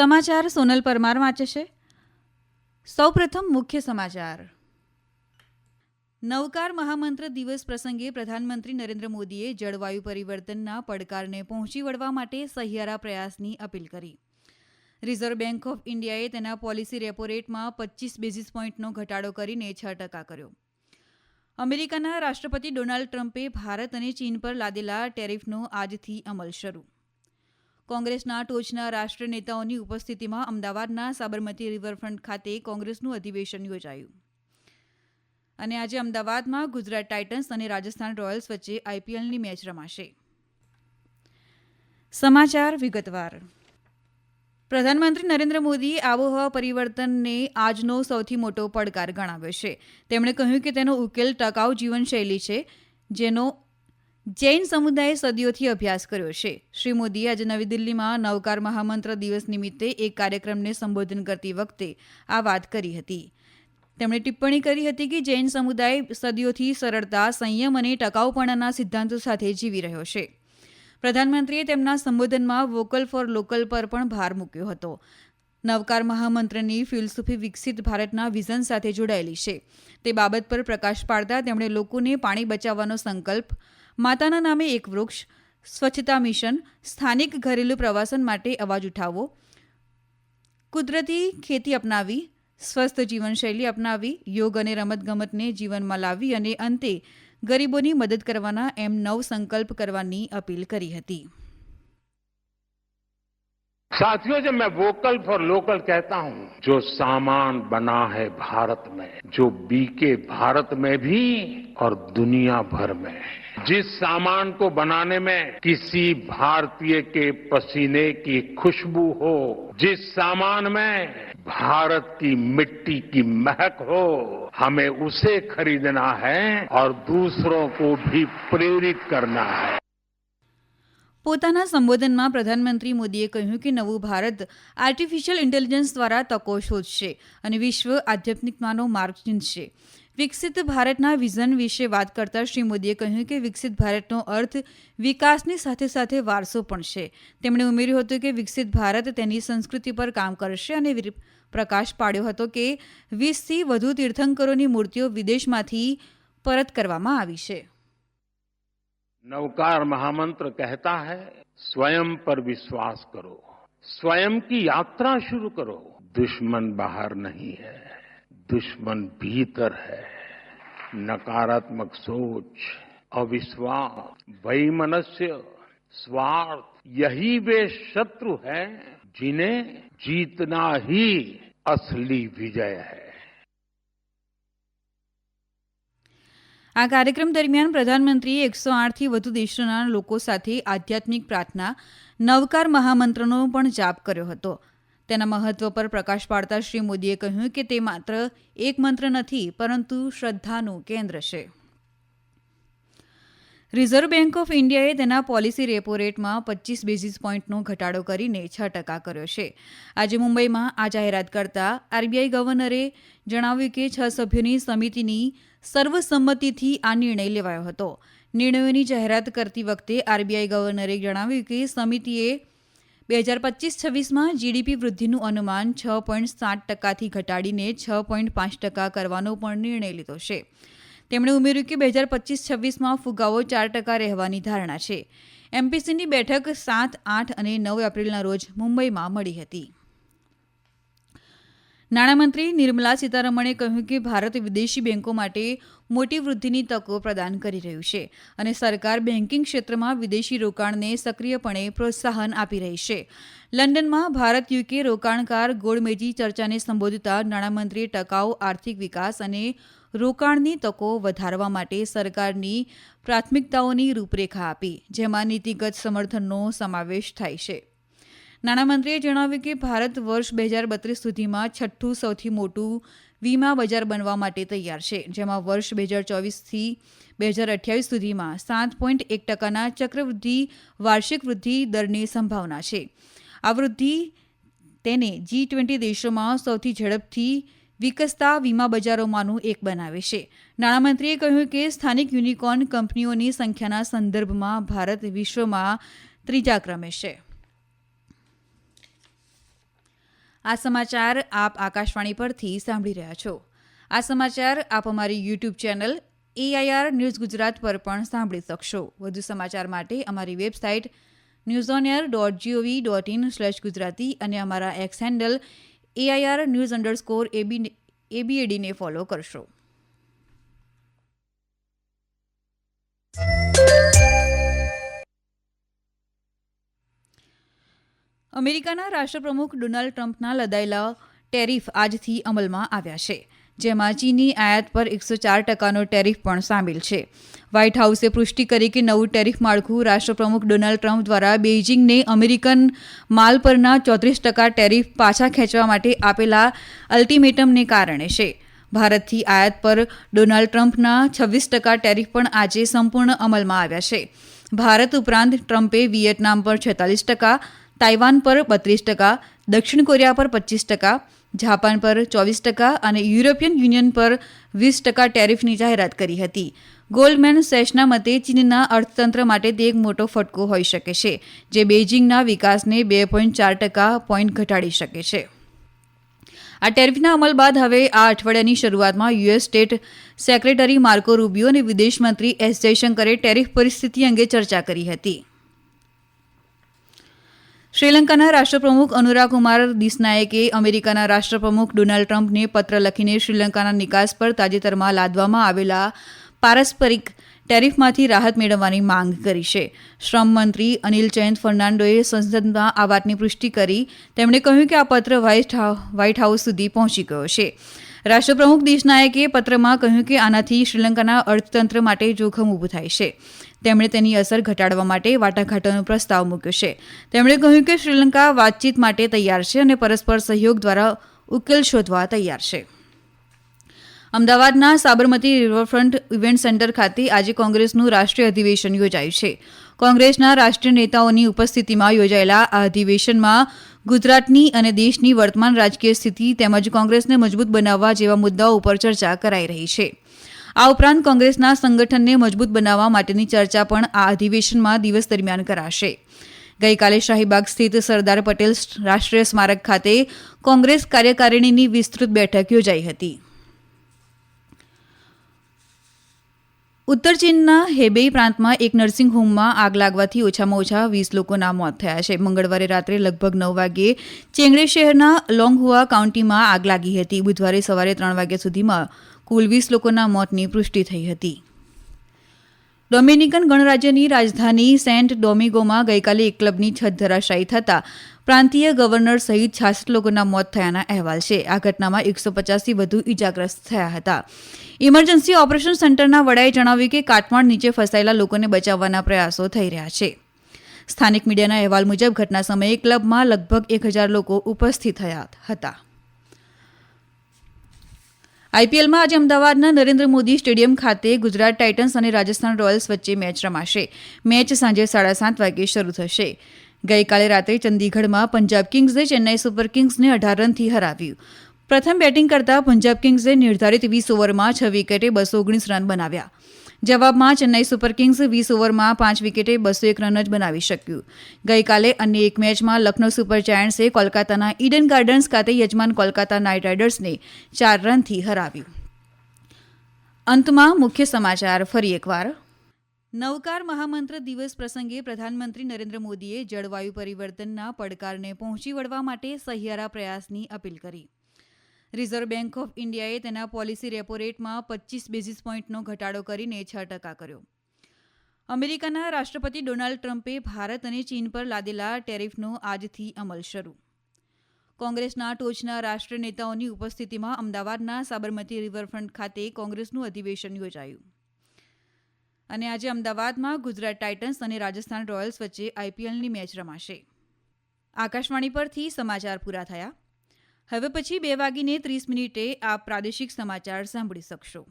સમાચાર સોનલ પરમાર વાંચે છે. સૌપ્રથમ મુખ્ય સમાચાર. નવકાર મહામંત્ર દિવસ પ્રસંગે પ્રધાનમંત્રી નરેન્દ્ર મોદીએ જળવાયુ પરિવર્તનના પડકારને પહોંચી વળવા માટે સહિયારા પ્રયાસની અપીલ કરી. રિઝર્વ બેંક ઓફ ઇન્ડિયાએ તેના પોલિસી રેપો રેટમાં પચીસ બેઝિસ પોઈન્ટનો ઘટાડો કરીને છ ટકા કર્યો. અમેરિકાના રાષ્ટ્રપતિ ડોનાલ્ડ ટ્રમ્પે ભારત અને ચીન પર લાદેલા ટેરિફનો આજથી અમલ શરૂ. કોંગ્રેસના ટોચના રાષ્ટ્રીય નેતાઓની ઉપસ્થિતિમાં અમદાવાદના સાબરમતી રિવરફ્રન્ટ ખાતે કોંગ્રેસનું અધિવેશન યોજાયું. અને આજે અમદાવાદમાં ગુજરાત ટાઇટન્સ અને રાજસ્થાન રોયલ્સ વચ્ચે આઈપીએલની મેચ રમાશે. સમાચાર વિગતવાર. પ્રધાનમંત્રી નરેન્દ્ર મોદીએ આબોહવા પરિવર્તનને આજનો સૌથી મોટો પડકાર ગણાવ્યો છે. તેમણે કહ્યું કે તેનો ઉકેલ ટકાઉ જીવનશૈલી છે, જેનો જૈન સમુદાયે સદીઓથી અભ્યાસ કર્યો છે. શ્રી મોદીએ આજે નવી દિલ્હીમાં નવકાર મહામંત્ર દિવસ નિમિત્તે એક કાર્યક્રમને સંબોધન કરતી વખતે આ વાત કરી હતી. તેમણે ટિપ્પણી કરી હતી કે જૈન સમુદાય સદીઓથી સરળતા, સંયમ અને ટકાઉપણાના સિદ્ધાંતો સાથે જીવી રહ્યો છે. પ્રધાનમંત્રીએ તેમના સંબોધનમાં વોકલ ફોર લોકલ પર પણ ભાર મૂક્યો હતો. નવકાર મહામંત્રની ફિલસૂફી વિકસિત ભારતના વિઝન સાથે જોડાયેલી છે. તે બાબત પર પ્રકાશ પાડતા તેમણે લોકોને પાણી બચાવવાનો સંકલ્પ માતાના નામે એક વૃક્ષ, સ્વચ્છતા મિશન, સ્થાનિક ઘરેલું પ્રવાસન માટે અવાજ ઉઠાવવો, કુદરતી ખેતી અપનાવી, સ્વસ્થ જીવનશૈલી અપનાવી, યોગ અને રમતગમતને જીવનમાં લાવી અને અંતે ગરીબોની મદદ કરવાના એમ નવ સંકલ્પ કરવાની અપીલ કરી હતી. साथियों, जब मैं वोकल फॉर लोकल कहता हूँ, जो सामान बना है भारत में, जो बीके भारत में भी और दुनिया भर में, जिस सामान को बनाने में किसी भारतीय के पसीने की खुशबू हो, जिस सामान में भारत की मिट्टी की महक हो, हमें उसे खरीदना है और दूसरों को भी प्रेरित करना है। પોતાના સંબોધનમાં પ્રધાનમંત્રી મોદીએ કહ્યું કે નવું ભારત આર્ટિફિશિયલ ઇન્ટેલિજન્સ દ્વારા તકો શોધશે અને વિશ્વ આધ્યાત્મિકતાનો માર્ગ ચીંધશે વિકસિત ભારતના વિઝન વિશે વાત કરતા શ્રી મોદીએ કહ્યું કે વિકસિત ભારતનો અર્થ વિકાસની સાથે સાથે વારસો પણ છે. તેમણે ઉમેર્યું હતું કે વિકસિત ભારત તેની સંસ્કૃતિ પર કામ કરશે અને પ્રકાશ પાડ્યો હતો કે વીસથી વધુ તીર્થંકરોની મૂર્તિઓ વિદેશમાંથી પરત કરવામાં આવી છે. नवकार महामंत्र कहता है, स्वयं पर विश्वास करो, स्वयं की यात्रा शुरू करो। दुश्मन बाहर नहीं है, दुश्मन भीतर है। नकारात्मक सोच, अविश्वास वही वैमनस्य, स्वार्थ, यही वे शत्रु हैं जिन्हें जीतना ही असली विजय है। આ કાર્યક્રમ દરમિયાન પ્રધાનમંત્રીએ એકસો આઠથી વધુ દેશોના લોકો સાથે આધ્યાત્મિક પ્રાર્થના, નવકાર મહામંત્રનો પણ જાપ કર્યો હતો. તેના મહત્વ પર પ્રકાશ પાડતા શ્રી મોદીએ કહ્યું કે તે માત્ર એક મંત્ર નથી, પરંતુ શ્રદ્ધાનું કેન્દ્ર છે. રિઝર્વ બેંક ઓફ ઇન્ડિયાએ તેના પોલિસી રેપો રેટમાં પચીસ બેઝિસ પોઈન્ટનો ઘટાડો કરીને છ ટકા કર્યો છે. આજે મુંબઈમાં આ જાહેરાત કરતા આરબીઆઈ ગવર્નરે જણાવ્યું કે છ સભ્યોની સમિતિની સર્વસંમતિથી આ નિર્ણય લેવાયો હતો. નિર્ણયોની જાહેરાત કરતી વખતે આરબીઆઈ ગવર્નરે જણાવ્યું કે સમિતિએ બે હજાર પચીસ છવ્વીસમાં જીડીપી વૃદ્ધિનું અનુમાન છ પોઈન્ટ સાત ટકાથી ઘટાડીને છ પોઈન્ટ પાંચ ટકા કરવાનો પણ નિર્ણય લીધો છે. તેમણે ઉમેર્યું કે બે હજાર પચીસ છવ્વીસમાં ફુગાવો ચાર ટકા રહેવાની ધારણા છે. એમપીસીની બેઠક સાત, આઠ અને નવ એપ્રિલના રોજ મુંબઈમાં મળી હતી. નાણામંત્રી નિર્મલા સીતારમણે કહ્યું કે ભારત વિદેશી બેન્કો માટે મોટી વૃદ્ધિની તકો પ્રદાન કરી રહ્યું છે અને સરકાર બેન્કિંગ ક્ષેત્રમાં વિદેશી રોકાણને સક્રિયપણે પ્રોત્સાહન આપી રહી છે. લંડનમાં ભારત યુકે રોકાણકાર ગોળમેજી ચર્ચાને સંબોધતા નાણામંત્રીએ ટકાઉ આર્થિક વિકાસ અને રોકાણની તકો વધારવા માટે સરકારની પ્રાથમિકતાઓની રૂપરેખા આપી, જેમાં નીતિગત સમર્થનનો સમાવેશ થાય છે. નાણામંત્રીએ જણાવ્યું કે ભારત વર્ષ બે હજાર બત્રીસ સુધીમાં છઠ્ઠું સૌથી મોટું વીમા બજાર બનવા માટે તૈયાર છે, જેમાં વર્ષ બે હજાર ચોવીસથી બે હજાર અઠ્યાવીસ સુધીમાં સાત પોઈન્ટ એક ટકાના ચક્રવૃદ્ધિ, વાર્ષિક વૃદ્ધિ દરની સંભાવના છે. આ વૃદ્ધિ તેને જી ટ્વેન્ટી દેશોમાં સૌથી ઝડપથી વિકસતા વીમા બજારોમાંનું એક બનાવે છે. નાણામંત્રીએ કહ્યું કે સ્થાનિક યુનિકોર્ન કંપનીઓની સંખ્યાના સંદર્ભમાં ભારત વિશ્વમાં ત્રીજા ક્રમે છે. આ સમાચાર આપ આકાશવાણી પરથી સાંભળી રહ્યા છો. આ સમાચાર આપ અમારી YouTube channel AIR news Gujarat પર પણ સાંભળી શકશો. વધુ સમાચાર માટે અમારી website news on air dot gov dot in slash Gujarati અને અમારા X handle AIR news underscore AB એબીએડીને follow કરશો. અમેરિકાના રાષ્ટ્રપ્રમુખ ડોનાલ્ડ ટ્રમ્પના લદાયેલા ટેરિફ આજથી અમલમાં આવ્યા છે. જેમાં ચીની આયાત પર એકસો ચાર ટકાનો ટેરિફ પણ સામેલ છે. વ્હાઇટ હાઉસે પુષ્ટિ કરી કે નવું ટેરિફ માળખું રાષ્ટ્રપ્રમુખ ડોનાલ્ડ ટ્રમ્પ દ્વારા બેઇજિંગને અમેરિકન માલ પરના ચોત્રીસ ટકા ટેરિફ પાછા ખેંચવા માટે આપેલા અલ્ટિમેટમને કારણે છે. ભારતથી આયાત પર ડોનાલ્ડ ટ્રમ્પના છવ્વીસ ટકા ટેરિફ પણ આજે સંપૂર્ણ અમલમાં આવ્યા છે. ભારત ઉપરાંત ટ્રમ્પે વિયેટનામ પર છેતાલીસ ટકા તાઇવાન પર બત્રીસ ટકા, દક્ષિણ કોરિયા પર પચીસ ટકા, જાપાન પર ચોવીસ ટકા અને યુરોપિયન યુનિયન પર વીસ ટકા ટેરિફની જાહેરાત કરી હતી. ગોલ્ડમેન સેશના મતે ચીનના અર્થતંત્ર માટે તે એક મોટો ફટકો હોઈ શકે છે, જે બેઇજિંગના વિકાસને બે પોઈન્ટ ચાર ટકા પોઈન્ટ ઘટાડી શકે છે. આ ટેરિફના અમલ બાદ હવે આ અઠવાડિયાની શરૂઆતમાં US state secretary Marco Rubio અને વિદેશ મંત્રી એસ જયશંકરે ટેરિફ પરિસ્થિતિ અંગે ચર્ચા કરી હતી. શ્રીલંકાના રાષ્ટ્રપ્રમુખ અનુરાકુમાર દિસનાયકે અમેરિકાના રાષ્ટ્રપ્રમુખ ડોનાલ્ડ ટ્રમ્પને પત્ર લખીને શ્રીલંકાના નિકાસ પર તાજેતરમાં લાદવામાં આવેલા પારસ્પરિક ટેરિફમાંથી રાહત મેળવવાની માંગ કરી છે. શ્રમ મંત્રી અનિલ જયંત ફર્નાન્ડોએ સંસદમાં આ વાતની પુષ્ટિ કરી. તેમણે કહ્યું કે આ પત્ર વ્હાઇટ હાઉસ સુધી પહોંચી ગયો છે. રાષ્ટ્રપ્રમુખ દેશનાયકે પત્રમાં કહ્યું કે આનાથી શ્રીલંકાના અર્થતંત્ર માટે જોખમ ઊભું થાય છે. તેમણે તેની અસર ઘટાડવા માટે વાટાઘાટોનો પ્રસ્તાવ મૂક્યો છે. તેમણે કહ્યું કે શ્રીલંકા વાતચીત માટે તૈયાર છે અને પરસ્પર સહયોગ દ્વારા ઉકેલ શોધવા તૈયાર છે. અમદાવાદના સાબરમતી રિવરફ્રન્ટ ઇવેન્ટ સેન્ટર ખાતે આજે કોંગ્રેસનું રાષ્ટ્રીય અધિવેશન યોજાયું છે. કોંગ્રેસના રાષ્ટ્રીય નેતાઓની ઉપસ્થિતિમાં યોજાયેલા આ અધિવેશનમાં ગુજરાતની અને દેશની વર્તમાન રાજકીય સ્થિતિ તેમજ કોંગ્રેસને મજબૂત બનાવવા જેવા મુદ્દાઓ ઉપર ચર્ચા કરાઈ રહી છે. આ ઉપરાંત કોંગ્રેસના સંગઠનને મજબૂત બનાવવા માટેની ચર્ચા પણ આ અધિવેશનમાં દિવસ દરમિયાન કરાશે. ગઈકાલે શાહીબાગ સ્થિત સરદાર પટેલ રાષ્ટ્રીય સ્મારક ખાતે કોંગ્રેસ કાર્યકારિણીની વિસ્તૃત બેઠક યોજાઈ હતી. ઉત્તર ચીનના હેબેઈ પ્રાંતમાં એક નર્સિંગ હોમમાં આગ લાગવાથી ઓછામાં ઓછા વીસ લોકોના મોત થયા છે. મંગળવારે રાત્રે લગભગ નવ વાગ્યે ચેંગડે શહેરના લોંગહુઆ કાઉન્ટીમાં આગ લાગી હતી. બુધવારે સવારે ત્રણ વાગ્યા સુધીમાં કુલ વીસ લોકોના મોતની પુષ્ટિ થઈ હતી. ડોમિનિકન ગણરાજ્યની રાજધાની સેન્ટ ડોમિગોમાં ગઈકાલે એક ક્લબની છત ધરાશાયી થતાં પ્રાંતીય ગવર્નર સહિત છાસઠ લોકોના મોત થયાના અહેવાલ છે. આ ઘટનામાં એકસો પચાસથી વધુ ઇજાગ્રસ્ત થયા હતા. ઇમરજન્સી ઓપરેશન સેન્ટરના વડાએ જણાવ્યું કે કાટમાળ નીચે ફસાયેલા લોકોને બચાવવાના પ્રયાસો થઈ રહ્યા છે. સ્થાનિક મીડિયાના અહેવાલ મુજબ ઘટના સમયે ક્લબમાં લગભગ એક હજાર લોકો ઉપસ્થિત થયા હતા. આઈપીએલમાં આજે અમદાવાદના નરેન્દ્ર મોદી સ્ટેડિયમ ખાતે ગુજરાત ટાઇટન્સ અને રાજસ્થાન રોયલ્સ વચ્ચે મેચ રમાશે. મેચ સાંજે સાડા સાત વાગે શરૂ થશે. ગઈકાલે રાત્રે ચંદીગઢમાં પંજાબ કિંગ્સે ચેન્નાઈ સુપર કિંગ્સને અઢાર રનથી હરાવ્યું. પ્રથમ બેટિંગ કરતા પંજાબ કિંગ્સે નિર્ધારિત વીસ ઓવરમાં છ વિકેટે બસો ઓગણીસ રન બનાવ્યા. જવાબમાં ચેન્નાઈ સુપર કિંગ્સ વીસ ઓવરમાં પાંચ વિકેટે બસો એક રન જ બનાવી શક્યું. ગઈકાલે અન્ય એક મેચમાં લખનૌ સુપર જાયન્ટ્સે કોલકાતાના ઈડન ગાર્ડન્સ ખાતે યજમાન કોલકાતા નાઇટ રાઇડર્સને ચાર રનથી હરાવ્યું. અંતમાં મુખ્ય સમાચાર ફરી એકવાર. નવકાર મહામંત્ર દિવસ પ્રસંગે પ્રધાનમંત્રી નરેન્દ્ર મોદીએ જળવાયુ પરિવર્તનના પડકારને પહોંચી વળવા માટે સહિયારા પ્રયાસની અપીલ કરી. રિઝર્વ બેંક ઓફ ઇન્ડિયાએ તેના પોલિસી રેપો રેટમાં પચીસ બેઝિસ પોઈન્ટનો ઘટાડો કરીને છ ટકા કર્યો. અમેરિકાના રાષ્ટ્રપતિ ડોનાલ્ડ ટ્રમ્પે ભારત અને ચીન પર લાદેલા ટેરિફનો આજથી અમલ શરૂ. કોંગ્રેસના ટોચના રાષ્ટ્રીય નેતાઓની ઉપસ્થિતિમાં અમદાવાદના સાબરમતી રિવરફ્રન્ટ ખાતે કોંગ્રેસનું અધિવેશન યોજાયું. અને આજે અમદાવાદમાં ગુજરાત ટાઇટન્સ અને રાજસ્થાન રોયલ્સ વચ્ચે આઈપીએલની મેચ રમાશે. આકાશવાણી પરથી સમાચાર પૂરા થયા. હવે પછી બે વાગીને ત્રીસ મિનિટે આપ પ્રાદેશિક સમાચાર સાંભળી શકશો.